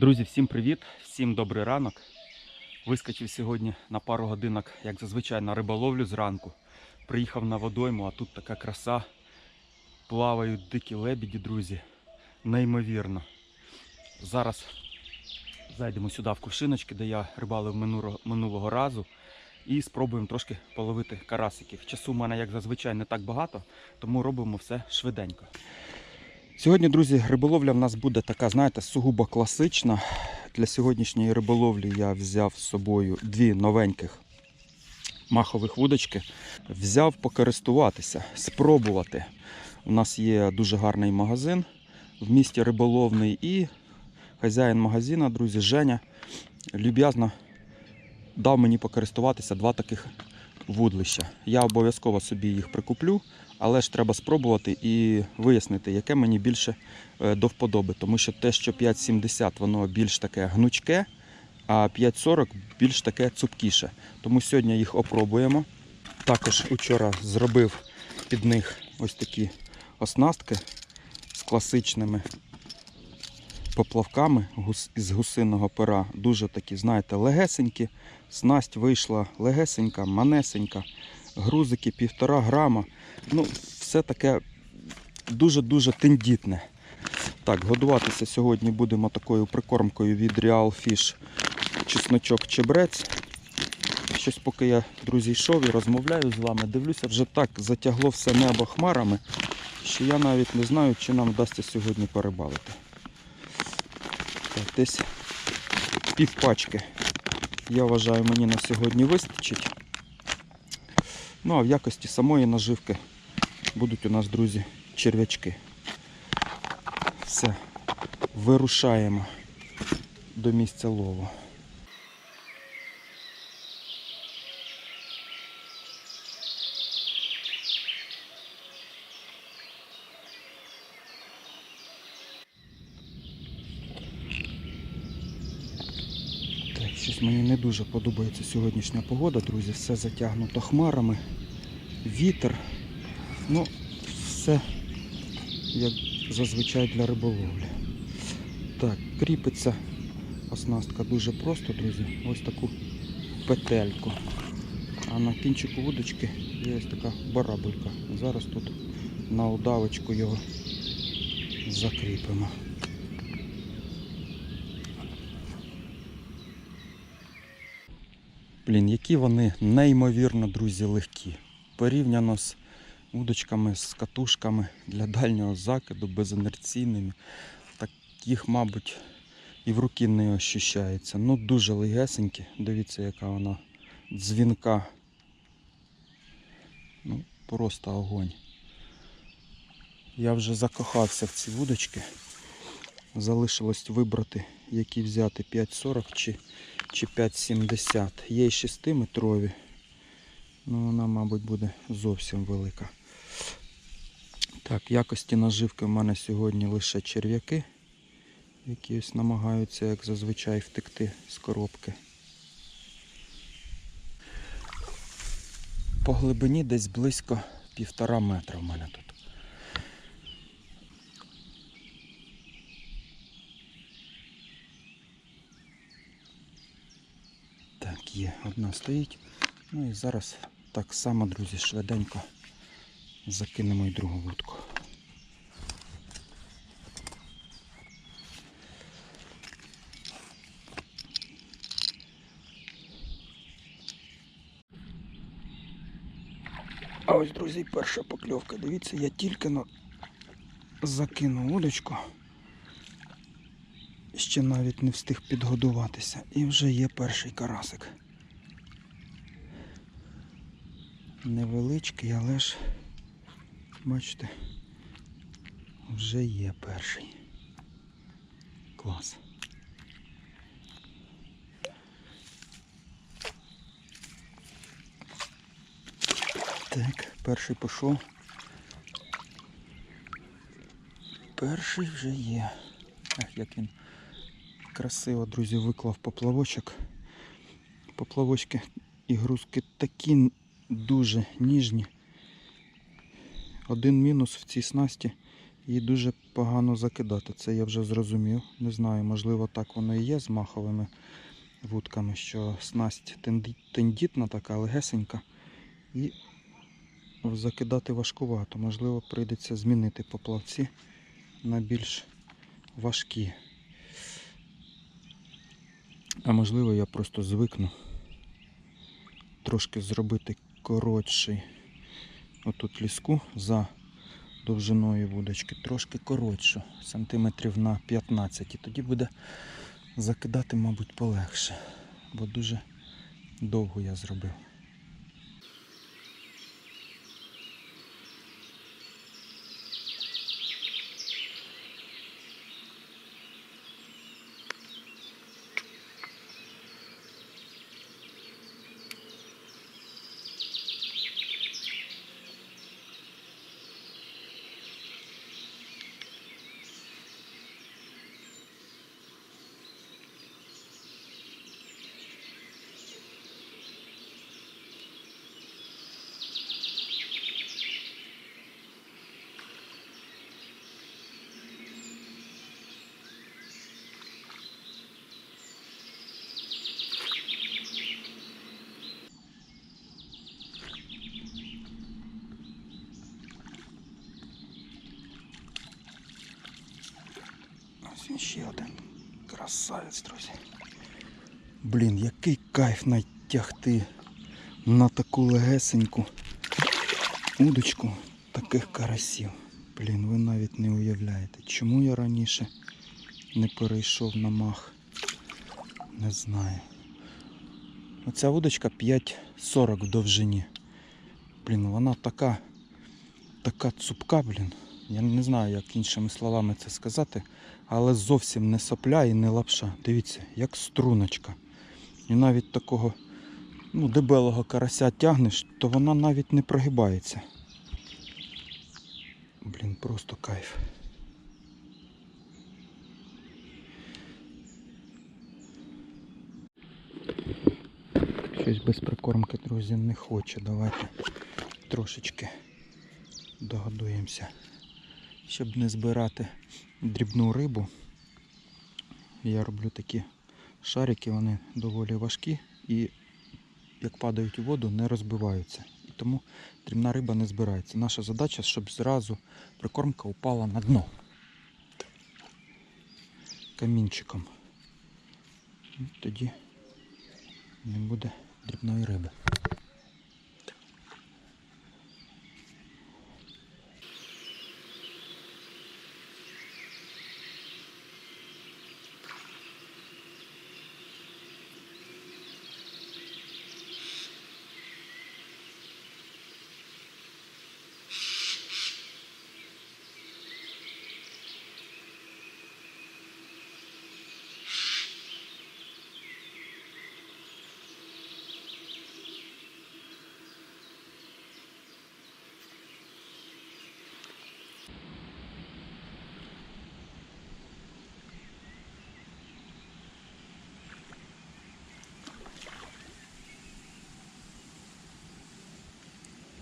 Друзі, всім привіт, всім добрий ранок. Вискочив сьогодні на пару годинок, як зазвичай, на риболовлю зранку. Приїхав на водойму, а тут така краса. Плавають дикі лебіді, друзі. Неймовірно. Зараз зайдемо сюди в кувшиночки, де я рибалив минулого, разу. І спробуємо трошки половити карасиків. Часу в мене, як зазвичай, не так багато, тому робимо все швиденько. Сьогодні, друзі, риболовля в нас буде така, знаєте, сугубо класична. Для сьогоднішньої риболовлі я взяв з собою дві новеньких махових вудочки. Взяв покористуватися, спробувати. У нас є дуже гарний магазин в місті риболовний і хазяїн магазина, друзі, Женя, люб'язно дав мені покористуватися два таких вудлища. Я обов'язково собі їх прикуплю, але ж треба спробувати і вияснити, яке мені більше е, до вподоби. Тому що те, що 5,70 воно більш таке гнучке, а 5,40 більш таке цупкіше. Тому сьогодні їх опробуємо. Також вчора зробив під них ось такі оснастки з класичними поплавками із гусиного пера. Дуже такі, знаєте, легесенькі. Снасть вийшла легесенька, манесенька. Грузики півтора грама. Ну, все таке дуже-дуже тендітне. Так, годуватися сьогодні будемо такою прикормкою від Real Fish чесночок чебрець. Щось поки я, друзі, йшов і розмовляю з вами, дивлюся, вже так затягло все небо хмарами, що я навіть не знаю, чи нам вдасться сьогодні перебалити. Так, десь півпачки, я вважаю, мені на сьогодні вистачить. Ну а в якості самої наживки будуть у нас, друзі, черв'ячки. Все, вирушаємо до місця лову. Так, щось мені не дуже подобається сьогоднішня погода, друзі. Все затягнуто хмарами, вітер. Ну, все як зазвичай для риболовлі. Так, кріпиться оснастка дуже просто, друзі. Ось таку петельку. А на кінчику вудочки є ось така барабулька. Зараз тут на удавочку його закріпимо. Блін, які вони неймовірно, друзі, легкі. Порівняно з удочками, з катушками для дальнього закиду, безінерційними. Так їх, мабуть, і в руки не ощущається. Ну, дуже легесенькі. Дивіться, яка вона дзвінка. Ну, просто огонь. Я вже закохався в ці вудочки. Залишилось вибрати, які взяти 5,40 чи чи 5,70. Є й 6-метрові. Ну вона, мабуть, буде зовсім велика. Так, якості наживки в мене сьогодні лише черв'яки, які ось намагаються, як зазвичай, втекти з коробки. По глибині десь близько півтора метра в мене тут. Так, є, одна стоїть. Ну і зараз так само, друзі, швиденько закинемо і другу вудку. А ось, друзі, перша покльовка. Дивіться, я тільки но закинув удочку. Ще навіть не встиг підгодуватися. І вже є перший карасик. Невеличкий, але ж, бачите, вже є перший. Клас. Так, перший пішов. Перший вже є. Ах, як він красиво, друзі, виклав поплавочок. Поплавочки і грузки такі дуже ніжні. Один мінус в цій снасті і дуже погано закидати. Це я вже зрозумів. Не знаю, можливо, так воно і є з маховими вудками, що снасть тендітна така, легесенька. І закидати важкувато. Можливо, прийдеться змінити поплавці на більш важкі. А можливо, я просто звикну трошки зробити коротший отут ліску за довжиною вудочки, трошки коротше, сантиметрів на 15. І тоді буде закидати, мабуть, полегше, бо дуже довго я зробив. Ще один красавець, друзі. Блін, який кайф натягти на таку легесеньку удочку таких карасів. Блін, ви навіть не уявляєте, чому я раніше не перейшов на мах. Не знаю. Оця удочка 5,40 в довжині. Блін, вона така, така цупка, блін. Я не знаю, як іншими словами це сказати, але зовсім не сопля і не лапша. Дивіться, як струночка. І навіть такого ну, дебелого карася тягнеш, то вона навіть не прогибається. Блін, просто кайф. Щось без прикормки, друзі, не хоче. Давайте трошечки догодуємося. Щоб не збирати дрібну рибу, я роблю такі шарики, вони доволі важкі і як падають у воду, не розбиваються. І тому дрібна риба не збирається. Наша задача, щоб зразу прикормка упала на дно камінчиком. Тоді не буде дрібної риби.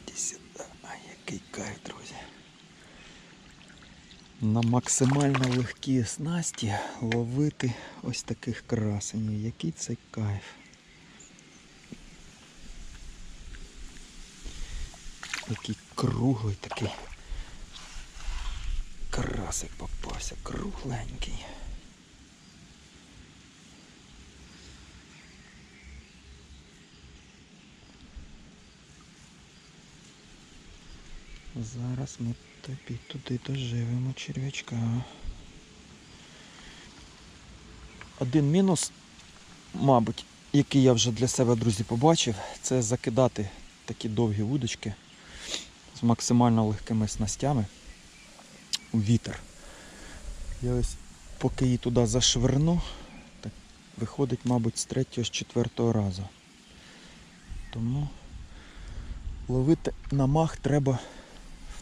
Іди сюди. А кайф, друзі. На максимально легкі снасті ловити ось таких красенів. Який це кайф. Який круглий такий. Красик попався, кругленький. Зараз ми тобі туди доживемо черв'ячка. Один мінус, мабуть, який я вже для себе, друзі, побачив, це закидати такі довгі вудочки з максимально легкими снастями у вітер. Я ось поки її туди зашверну, так виходить, мабуть, з третього, з четвертого разу. Тому ловити на мах треба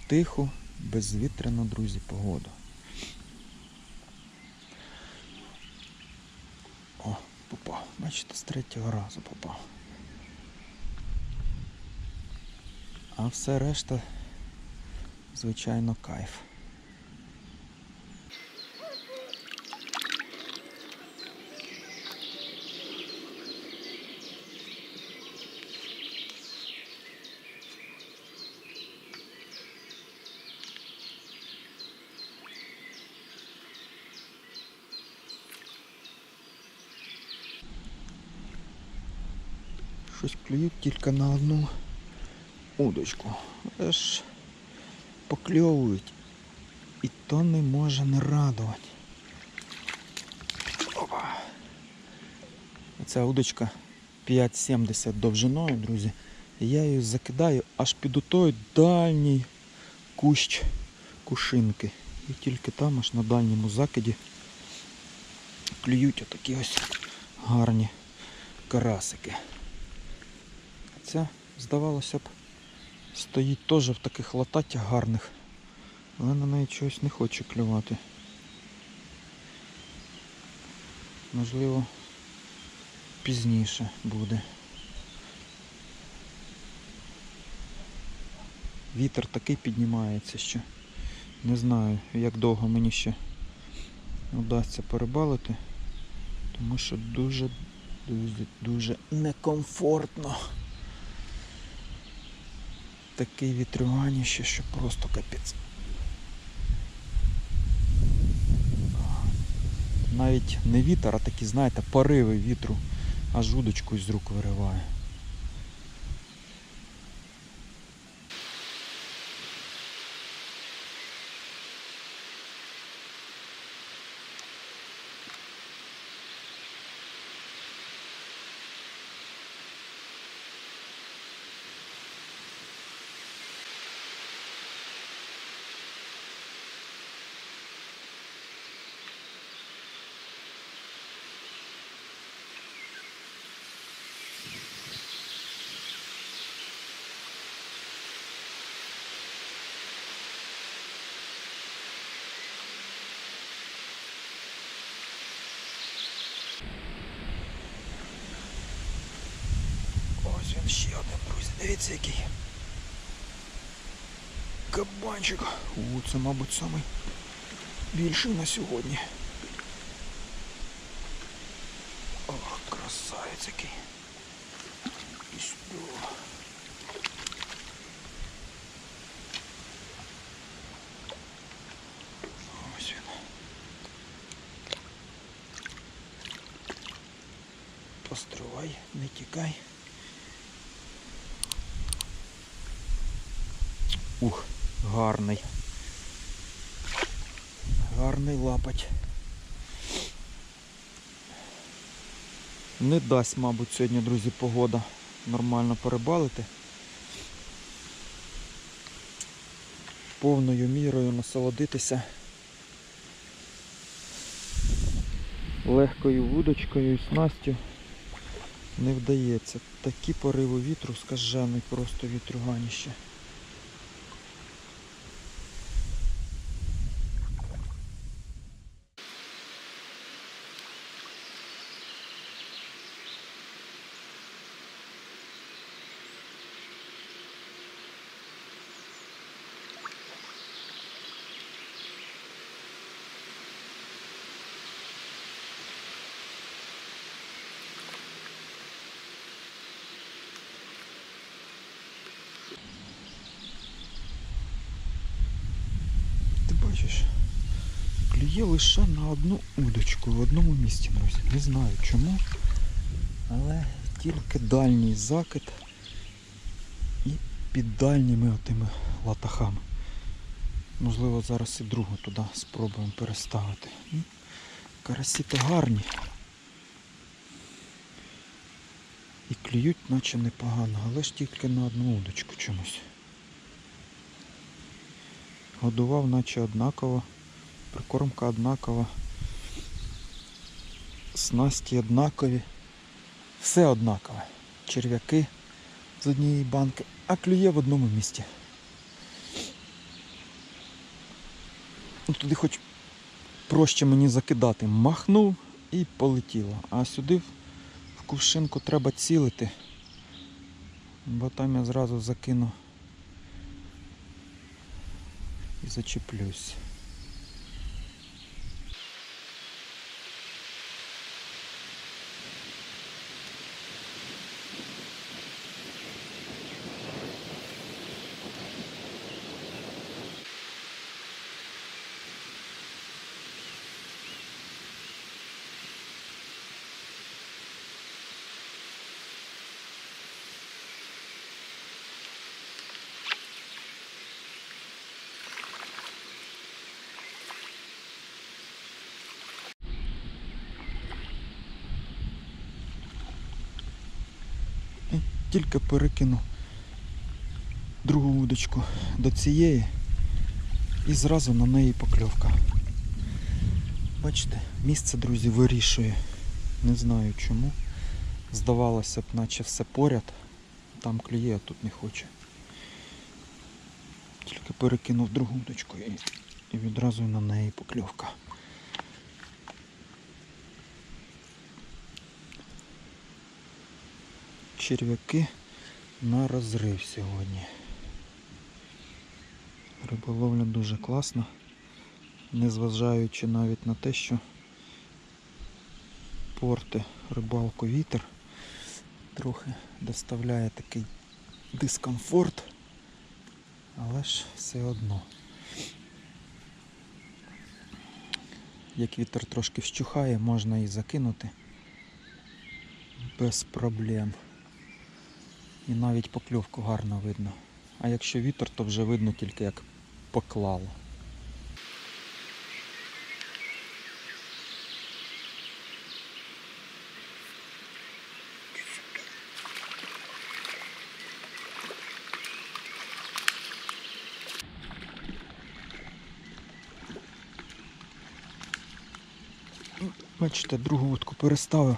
тиху, безвітряну, друзі, погоду. О, попав. Бачите, з третього разу попав. А все решта, звичайно, кайф. щось клюють тільки на одну удочку. Але ж покльовують. І то не може не радувати. Опа. Оця удочка 5,70 довжиною, друзі. Я її закидаю аж під той дальній кущ кушинки. І тільки там, аж на дальньому закиді, клюють отакі ось гарні карасики. Ця, здавалося б, стоїть теж в таких лататтях гарних, але на неї чогось не хоче клювати. Можливо, пізніше буде. Вітер такий піднімається, що не знаю, як довго мені ще вдасться перебалити, тому що дуже, дуже, дуже некомфортно. Таке вітрюваніще, що просто капець. Навіть не вітер, а такі, знаєте, пориви вітру, аж удочку з рук вириває. Ось він ще один, друзі. Дивіться який. Кабанчик. О, це, мабуть, самий більший на сьогодні. Ох, красавець який. І сюди. Ось він. Постривай, не тікай. Гарний. Гарний лапать. Не дасть, мабуть, сьогодні, друзі, погода нормально перебалити. Повною мірою насолодитися легкою вудочкою і снастю не вдається. Такі пориви вітру, скажений просто вітрюганіще. Лише на одну удочку в одному місці, друзі. Не знаю чому, але тільки дальній закид і під дальніми отими латахами. Можливо, зараз і другу туди спробуємо переставити. М, Карасі то гарні. І клюють наче непогано, але ж тільки на одну удочку чомусь. Годував наче однаково, прикормка однакова, снасті однакові, все однакове. Черв'яки з однієї банки, а клює в одному місці. Ну, туди хоч проще мені закидати. Махнув і полетіло. А сюди в- кувшинку треба цілити, бо там я зразу закину і зачеплюсь. Тільки перекину другу вудочку до цієї і зразу на неї покльовка. Бачите, місце, друзі, вирішує. Не знаю чому. Здавалося б, наче все поряд. Там клює, а тут не хоче. Тільки перекинув другу удочку і відразу на неї покльовка. Черв'яки на розрив сьогодні. Риболовля дуже класна, незважаючи навіть на те, що порти рибалку вітер трохи доставляє такий дискомфорт, але ж все одно. Як вітер трошки вщухає, можна і закинути без проблем. І навіть покльовку гарно видно. А якщо вітер, то вже видно тільки як поклало. Бачите, другу вудку переставив.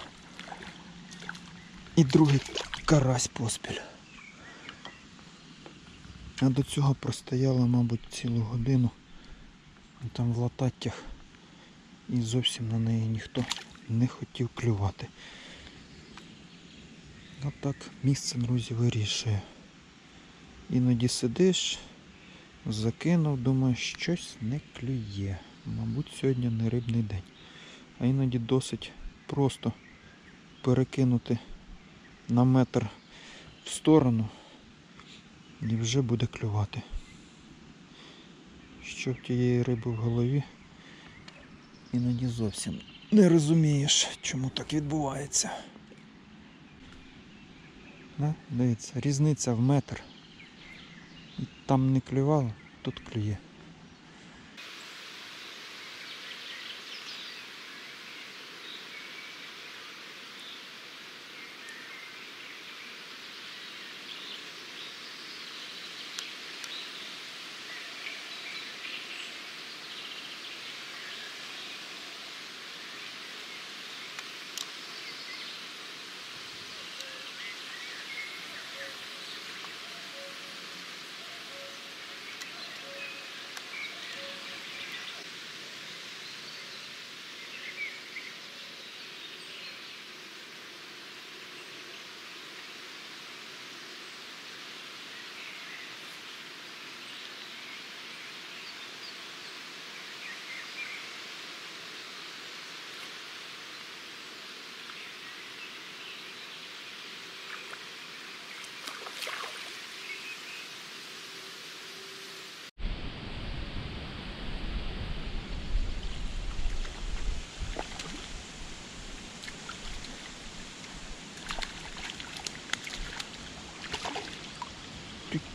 І другий карась поспіль. А до цього простояла, мабуть, цілу годину. Там в лататтях. І зовсім на неї ніхто не хотів клювати. А так місце, друзі, вирішує. Іноді сидиш, закинув, думаєш, щось не клює. Мабуть, сьогодні не рибний день. А іноді досить просто перекинути на метр в сторону і вже буде клювати. Що в тієї риби в голові, іноді зовсім не розумієш, чому так відбувається. Да? Дивіться, різниця в метр. Там не клювало, тут клює.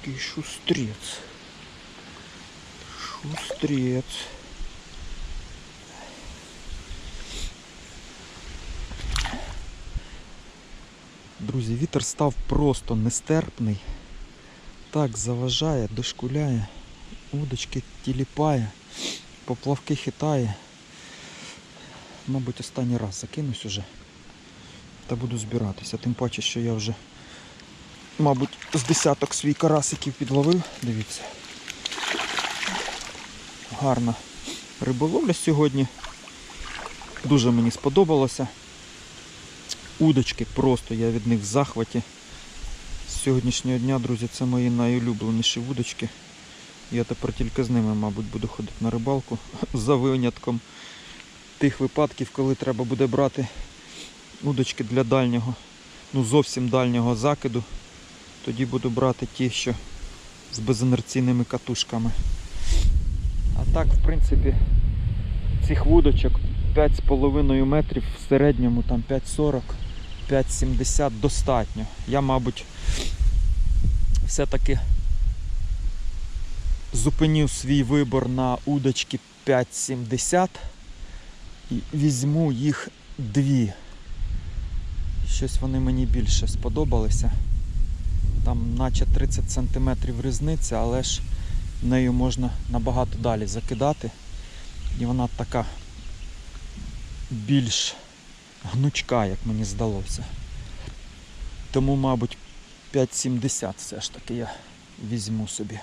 Такий шустрец. Шустрец. Друзі, вітер став просто нестерпний. Так заважає, дошкуляє, удочки тіліпає, поплавки хитає. Мабуть, останній раз закинусь уже та буду збиратися. Тим паче, що я вже мабуть, з десяток свій карасиків підловив. Дивіться. Гарна риболовля сьогодні. Дуже мені сподобалося. Удочки просто, я від них в захваті. З сьогоднішнього дня, друзі, це мої найулюбленіші вудочки. Я тепер тільки з ними, мабуть, буду ходити на рибалку за винятком тих випадків, коли треба буде брати удочки для дальнього, ну зовсім дальнього закиду. Тоді буду брати ті, що з безінерційними катушками. А так, в принципі, цих вудочок 5,5 метрів в середньому там 5,40, 5,70 достатньо. Я, мабуть, все-таки зупиню свій вибор на удочки 5,70 і візьму їх дві. Щось вони мені більше сподобалися. Там наче 30 см різниця, але ж нею можна набагато далі закидати. І вона така більш гнучка, як мені здалося. Тому, мабуть, 5,70 все ж таки я візьму собі.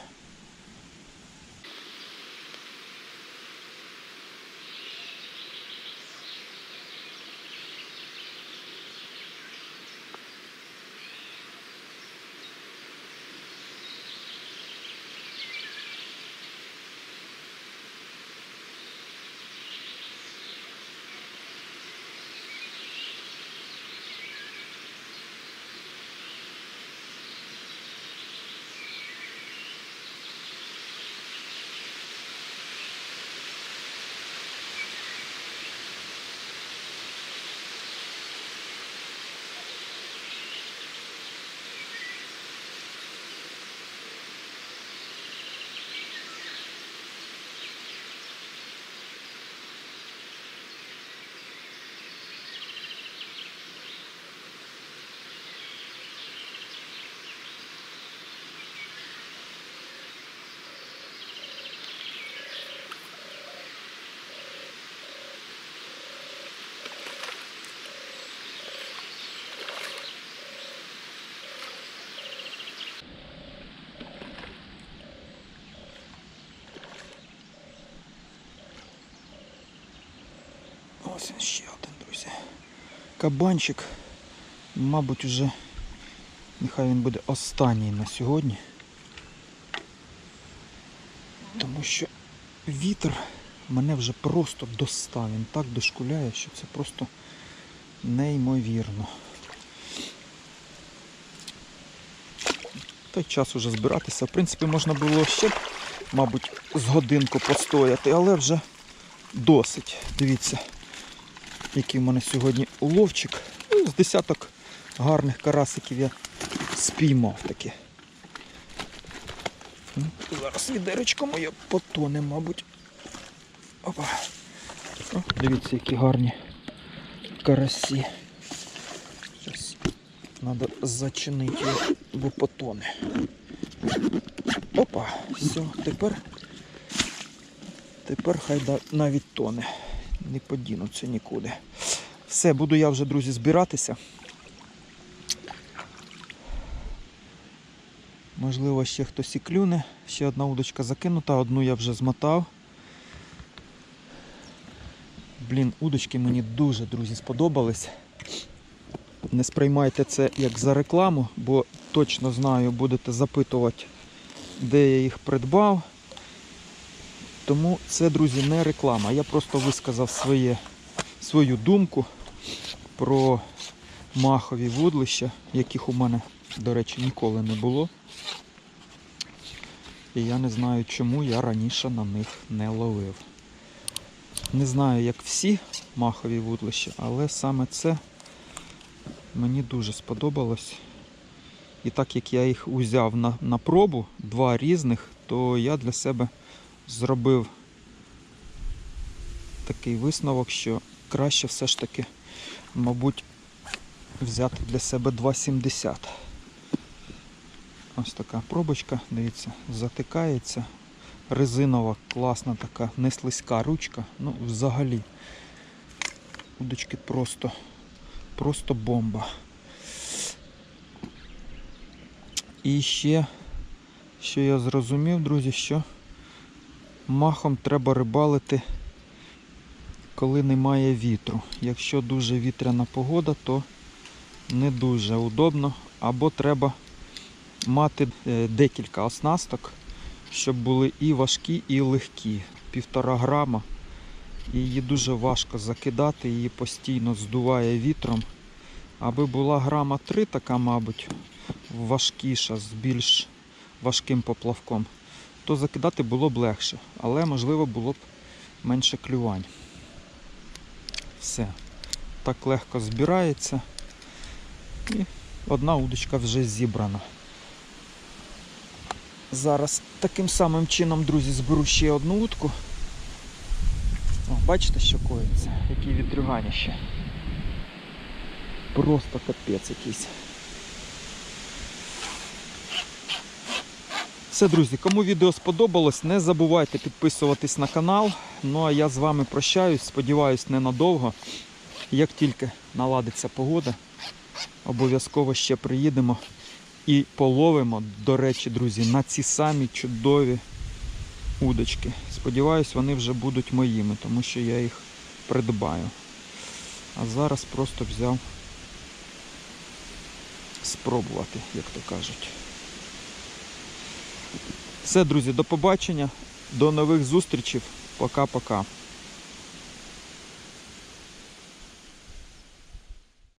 Ось ще один, друзі. Кабанчик, мабуть, уже нехай він буде останній на сьогодні. Тому що вітер мене вже просто достав. Він так дошкуляє, що це просто неймовірно. Та й час уже збиратися. В принципі, можна було ще, мабуть, з годинку постояти, але вже досить. Дивіться, який в мене сьогодні уловчик. Ну, з десяток гарних карасиків я спіймав таки. Ну, Зараз відеречко моє потоне, мабуть. Опа. О, дивіться, які гарні карасі. Зараз треба зачинити його, бо потоне. Опа, все, тепер. Тепер хай навіть тоне. Не подінуться нікуди. Все, буду я вже, друзі, збиратися. Можливо, ще хтось і клюне. Ще одна удочка закинута, одну я вже змотав. Блін, удочки мені дуже, друзі, сподобались. Не сприймайте це як за рекламу, бо точно знаю, будете запитувати, де я їх придбав. Тому це, друзі, не реклама. Я просто висказав своє, свою думку про махові вудлища, яких у мене, до речі, ніколи не було. І я не знаю, чому я раніше на них не ловив. Не знаю, як всі махові вудлища, але саме це мені дуже сподобалось. І так як я їх узяв на, на пробу, два різних, то я для себе зробив такий висновок, що краще все ж таки, мабуть, взяти для себе 2,70. Ось така пробочка, дивіться, затикається. Резинова, класна така, не слизька ручка. Ну, взагалі. Удочки просто, просто бомба. І ще, що я зрозумів, друзі, що махом треба рибалити, коли немає вітру. Якщо дуже вітряна погода, то не дуже удобно. Або треба мати е, декілька оснасток, щоб були і важкі, і легкі. Півтора грама. Її дуже важко закидати, її постійно здуває вітром. Аби була грама 3, така, мабуть, важкіша, з більш важким поплавком, то закидати було б легше, але можливо було б менше клювань. Все. Так легко збирається. І одна удочка вже зібрана. Зараз таким самим чином, друзі, зберу ще одну удку. О, бачите, що коїться? Які вітрюганіще. Просто капець якийсь. Все, друзі, кому відео сподобалось, не забувайте підписуватись на канал. Ну а я з вами прощаюсь, сподіваюсь, ненадовго. Як тільки наладиться погода, обов'язково ще приїдемо і половимо, до речі, друзі, на ці самі чудові удочки. Сподіваюсь, вони вже будуть моїми, тому що я їх придбаю. А зараз просто взяв спробувати, як то кажуть. Все, друзі, до побачення, до нових зустрічей. Пока-пока.